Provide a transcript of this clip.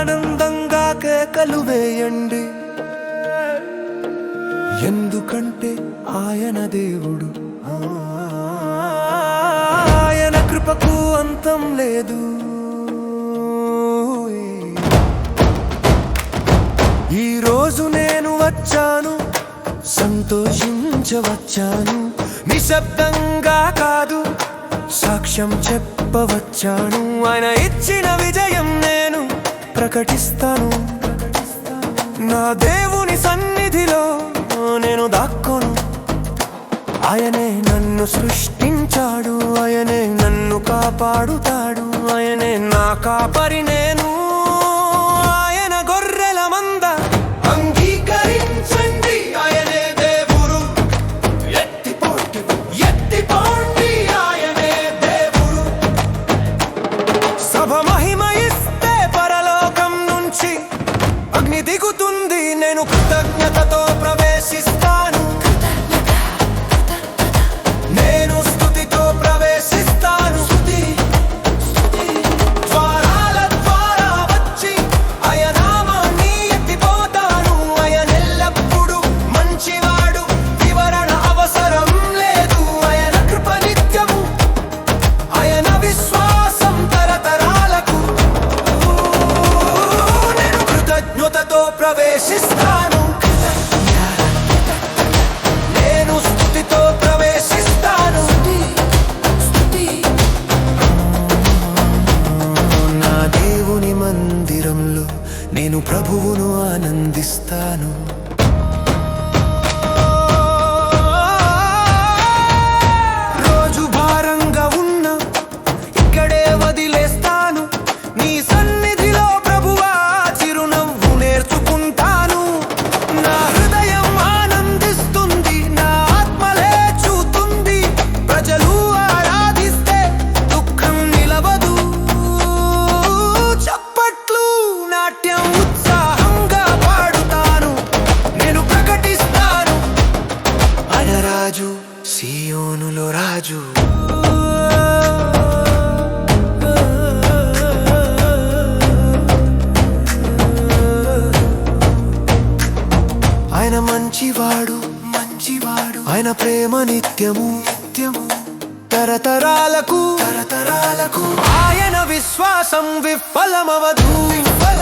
ఆనందంగా కేకలు వేయండి. ఎందుకంటే ఆయన దేవుడు. ఆయన కృపకు అంతం లేదు. ఈ రోజు నేను వచ్చాను సంతోషించవచ్చాను నిశ్శబ్దంగా కా సాక్ష్యం చెప్పవచ్చాను. ఆయన ఇచ్చిన విజయం నేను ప్రకటిస్తాను. నా దేవుని సన్నిధిలో నేను దాక్కోను. ఆయనే నన్ను సృష్టించాడు. ఆయనే నన్ను కాపాడుతాడు. ఆయనే నా కాపరినే నేను కృతజ్ఞతతో ప్రవేశిస్తాను నేను స్తుతితో ప్రవేశిస్తాను ద్వారాల ద్వారా వచ్చి అయనామాన్ని ఎత్తిపోతాను అయనెల్లప్పుడు మంచివాడు వివరణ అవసరం లేదు అయన కృప నిత్యము ఆయన విశ్వాసం తరతరాలకు నేను కృతజ్ఞతతో ప్రవేశిస్తాను ఆనందిస్తాను మంచివాడు. మంచివాడు ఆయన ప్రేమ నిత్యము. నిత్యము తరతరాలకు. తరతరాలకు ఆయన విశ్వాసం విఫలమవదు. విఫల